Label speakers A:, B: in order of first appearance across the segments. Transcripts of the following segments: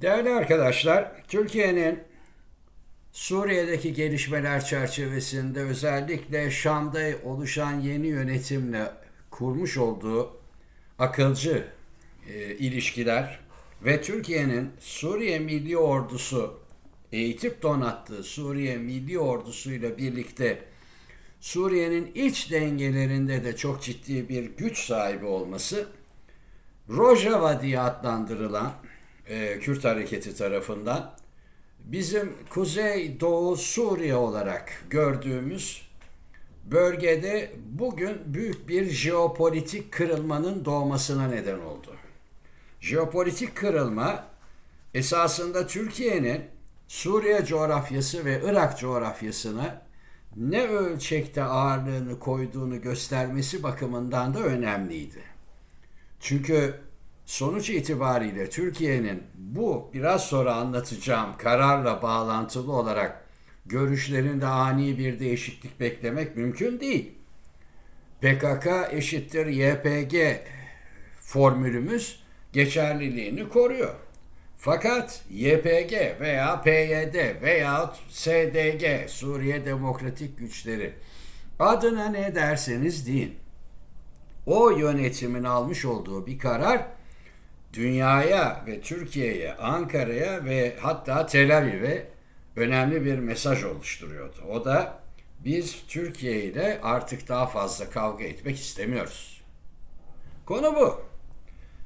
A: Değerli arkadaşlar, Türkiye'nin Suriye'deki gelişmeler çerçevesinde özellikle Şam'da oluşan yeni yönetimle kurmuş olduğu akılcı e, ilişkiler ve Türkiye'nin Suriye Milli Ordusu eğitip donattığı Suriye Milli Ordusu ile birlikte Suriye'nin iç dengelerinde de çok ciddi bir güç sahibi olması Rojava diye adlandırılan e, Kürt hareketi tarafından bizim Kuzey Doğu Suriye olarak gördüğümüz bölgede bugün büyük bir jeopolitik kırılmanın doğmasına neden oldu. Jeopolitik kırılma esasında Türkiye'nin Suriye coğrafyası ve Irak coğrafyasına ne ölçekte ağırlığını koyduğunu göstermesi bakımından da önemliydi. Çünkü sonuç itibariyle Türkiye'nin bu biraz sonra anlatacağım kararla bağlantılı olarak görüşlerinde ani bir değişiklik beklemek mümkün değil. PKK eşittir YPG formülümüz geçerliliğini koruyor. Fakat YPG veya PYD veya SDG Suriye Demokratik Güçleri adına ne derseniz deyin. O yönetimin almış olduğu bir karar dünyaya ve Türkiye'ye, Ankara'ya ve hatta Tel Aviv'e önemli bir mesaj oluşturuyordu. O da biz Türkiye ile artık daha fazla kavga etmek istemiyoruz. Konu bu.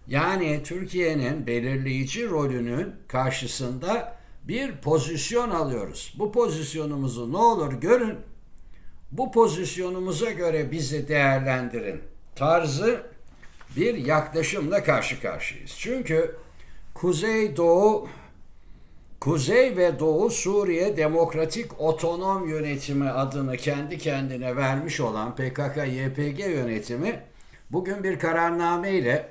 A: Yani Türkiye'nin belirleyici rolünün karşısında bir pozisyon alıyoruz. Bu pozisyonumuzu ne olur görün. Bu pozisyonumuza göre bizi değerlendirin. Tarzı bir yaklaşımla karşı karşıyayız. Çünkü Kuzey Doğu Kuzey ve Doğu Suriye Demokratik Otonom Yönetimi adını kendi kendine vermiş olan PKK-YPG yönetimi bugün bir kararname ile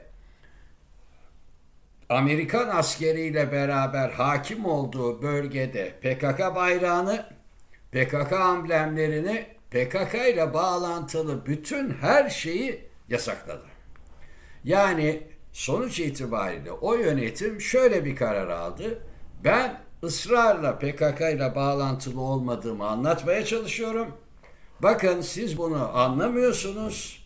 A: Amerikan askeriyle beraber hakim olduğu bölgede PKK bayrağını, PKK amblemlerini, PKK ile bağlantılı bütün her şeyi yasakladı. Yani sonuç itibariyle o yönetim şöyle bir karar aldı. Ben ısrarla PKK ile bağlantılı olmadığımı anlatmaya çalışıyorum. Bakın siz bunu anlamıyorsunuz.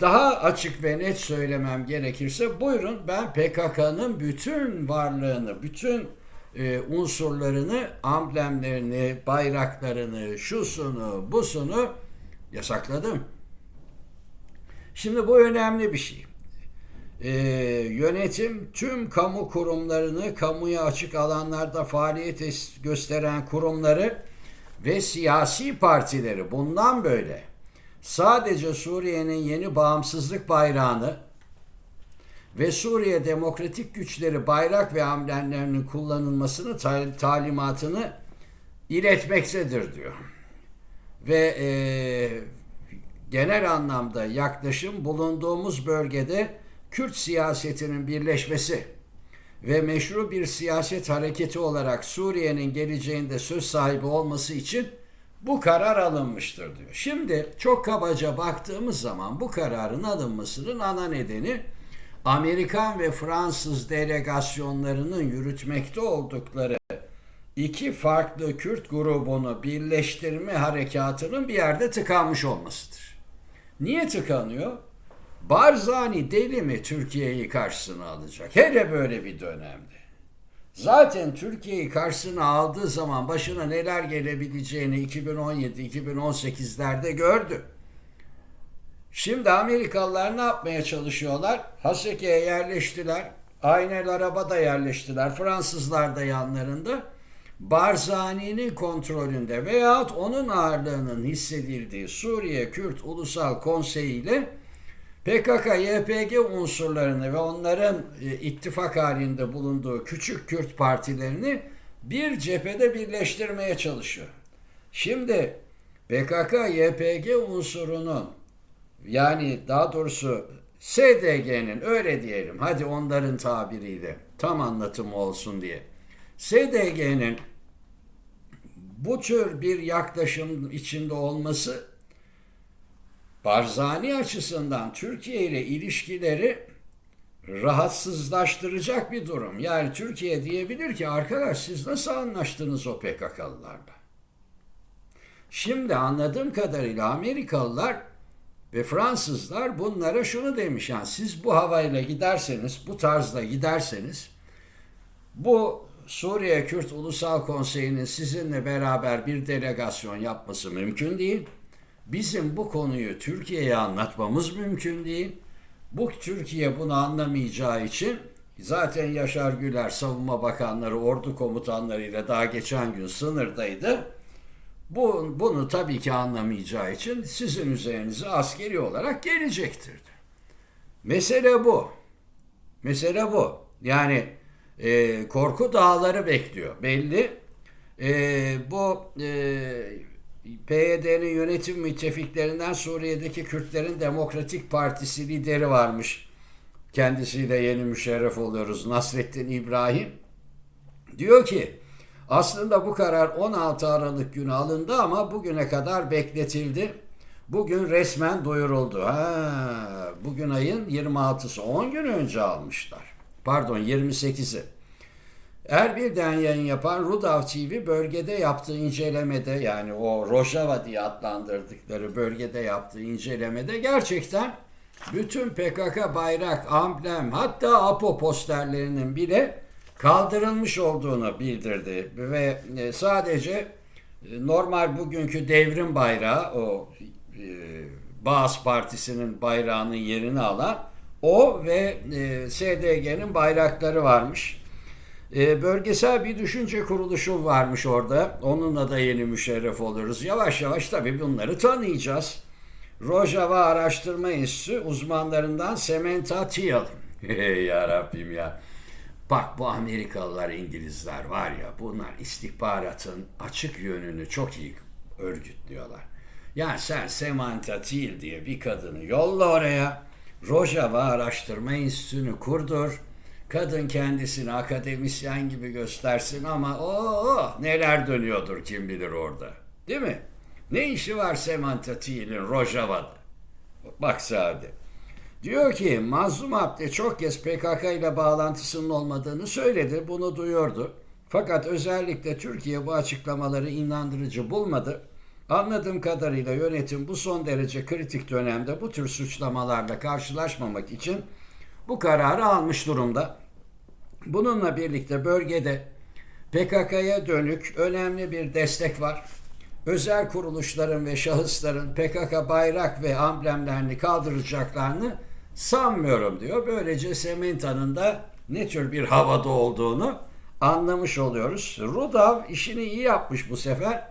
A: Daha açık ve net söylemem gerekirse buyurun ben PKK'nın bütün varlığını, bütün e, unsurlarını, amblemlerini, bayraklarını, şusunu, busunu yasakladım. Şimdi bu önemli bir şey. Ee, yönetim tüm kamu kurumlarını, kamuya açık alanlarda faaliyet gösteren kurumları ve siyasi partileri bundan böyle sadece Suriye'nin yeni bağımsızlık bayrağını ve Suriye Demokratik Güçleri bayrak ve amblemlerinin kullanılmasını talimatını iletmektedir diyor. Ve e, genel anlamda yaklaşım bulunduğumuz bölgede Kürt siyasetinin birleşmesi ve meşru bir siyaset hareketi olarak Suriye'nin geleceğinde söz sahibi olması için bu karar alınmıştır diyor. Şimdi çok kabaca baktığımız zaman bu kararın alınmasının ana nedeni Amerikan ve Fransız delegasyonlarının yürütmekte oldukları iki farklı Kürt grubunu birleştirme harekatının bir yerde tıkanmış olmasıdır. Niye tıkanıyor? Barzani deli mi Türkiye'yi karşısına alacak? Hele böyle bir dönemde. Zaten Türkiye'yi karşısına aldığı zaman başına neler gelebileceğini 2017-2018'lerde gördü. Şimdi Amerikalılar ne yapmaya çalışıyorlar? Haseke'ye yerleştiler. Aynel araba da yerleştiler. Fransızlar da yanlarında. Barzani'nin kontrolünde veyahut onun ağırlığının hissedildiği Suriye Kürt Ulusal Konseyi ile PKK, YPG unsurlarını ve onların e, ittifak halinde bulunduğu küçük Kürt partilerini bir cephede birleştirmeye çalışıyor. Şimdi PKK, YPG unsurunun yani daha doğrusu SDG'nin öyle diyelim hadi onların tabiriyle tam anlatımı olsun diye. SDG'nin bu tür bir yaklaşım içinde olması Barzani açısından Türkiye ile ilişkileri rahatsızlaştıracak bir durum. Yani Türkiye diyebilir ki arkadaş siz nasıl anlaştınız o PKK'lılarla? Şimdi anladığım kadarıyla Amerikalılar ve Fransızlar bunlara şunu demiş. Yani siz bu havayla giderseniz, bu tarzda giderseniz bu Suriye Kürt Ulusal Konseyi'nin sizinle beraber bir delegasyon yapması mümkün değil. Bizim bu konuyu Türkiye'ye anlatmamız mümkün değil. Bu Türkiye bunu anlamayacağı için zaten Yaşar Güler savunma bakanları, ordu komutanlarıyla daha geçen gün sınırdaydı. Bu, bunu tabii ki anlamayacağı için sizin üzerinize askeri olarak gelecektir. Mesele bu. Mesele bu. Yani e, korku dağları bekliyor. Belli. E, bu e, PYD'nin yönetim müttefiklerinden Suriye'deki Kürtlerin Demokratik Partisi lideri varmış. Kendisiyle yeni müşerref oluyoruz. Nasrettin İbrahim. Diyor ki aslında bu karar 16 Aralık günü alındı ama bugüne kadar bekletildi. Bugün resmen duyuruldu. Ha, bugün ayın 26'sı 10 gün önce almışlar. Pardon 28'i. Erbil'den yayın yapan Rudav TV bölgede yaptığı incelemede yani o Rojava diye adlandırdıkları bölgede yaptığı incelemede gerçekten bütün PKK bayrak, amblem hatta APO posterlerinin bile kaldırılmış olduğunu bildirdi ve e, sadece e, normal bugünkü devrim bayrağı o e, Bağız Partisi'nin bayrağının yerini alan o ve e, SDG'nin bayrakları varmış. E, bölgesel bir düşünce kuruluşu varmış orada. Onunla da yeni müşerref oluruz. Yavaş yavaş tabii bunları tanıyacağız. Rojava Araştırma Enstitüsü uzmanlarından Samantha Thiel. Hey ya Rabbim ya. Bak bu Amerikalılar, İngilizler var ya bunlar istihbaratın açık yönünü çok iyi örgütlüyorlar. Ya sen Samantha Thiel diye bir kadını yolla oraya. Rojava Araştırma Enstitüsü'nü kurdur. Kadın kendisini akademisyen gibi göstersin ama o neler dönüyordur kim bilir orada. Değil mi? Ne işi var Samantha Thiel'in Rojava'da? Bak Sade. Diyor ki Mazlum Abdi çok kez PKK ile bağlantısının olmadığını söyledi. Bunu duyuyordu. Fakat özellikle Türkiye bu açıklamaları inandırıcı bulmadı. Anladığım kadarıyla yönetim bu son derece kritik dönemde bu tür suçlamalarla karşılaşmamak için bu kararı almış durumda. Bununla birlikte bölgede PKK'ya dönük önemli bir destek var. Özel kuruluşların ve şahısların PKK bayrak ve amblemlerini kaldıracaklarını sanmıyorum diyor. Böylece Sementa'nın da ne tür bir havada olduğunu anlamış oluyoruz. Rudav işini iyi yapmış bu sefer.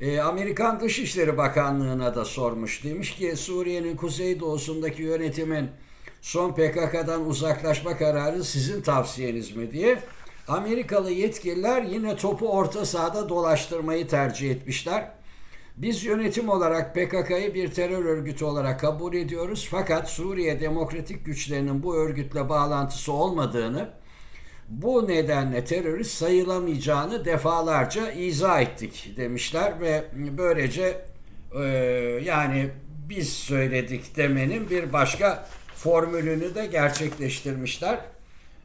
A: E, Amerikan Dışişleri Bakanlığı'na da sormuş. Demiş ki Suriye'nin kuzeydoğusundaki yönetimin son PKK'dan uzaklaşma kararı sizin tavsiyeniz mi diye. Amerikalı yetkililer yine topu orta sahada dolaştırmayı tercih etmişler. Biz yönetim olarak PKK'yı bir terör örgütü olarak kabul ediyoruz fakat Suriye demokratik güçlerinin bu örgütle bağlantısı olmadığını, bu nedenle terörist sayılamayacağını defalarca izah ettik demişler ve böylece e, yani biz söyledik demenin bir başka formülünü de gerçekleştirmişler.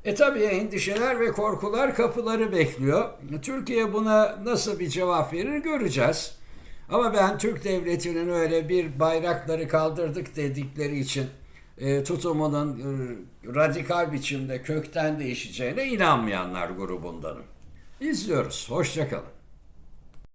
A: E tabii endişeler ve korkular kapıları bekliyor. Türkiye buna nasıl bir cevap verir göreceğiz. Ama ben Türk devletinin öyle bir bayrakları kaldırdık dedikleri için e, tutumunun e, radikal biçimde kökten değişeceğine inanmayanlar grubundanım. İzliyoruz. Hoşçakalın.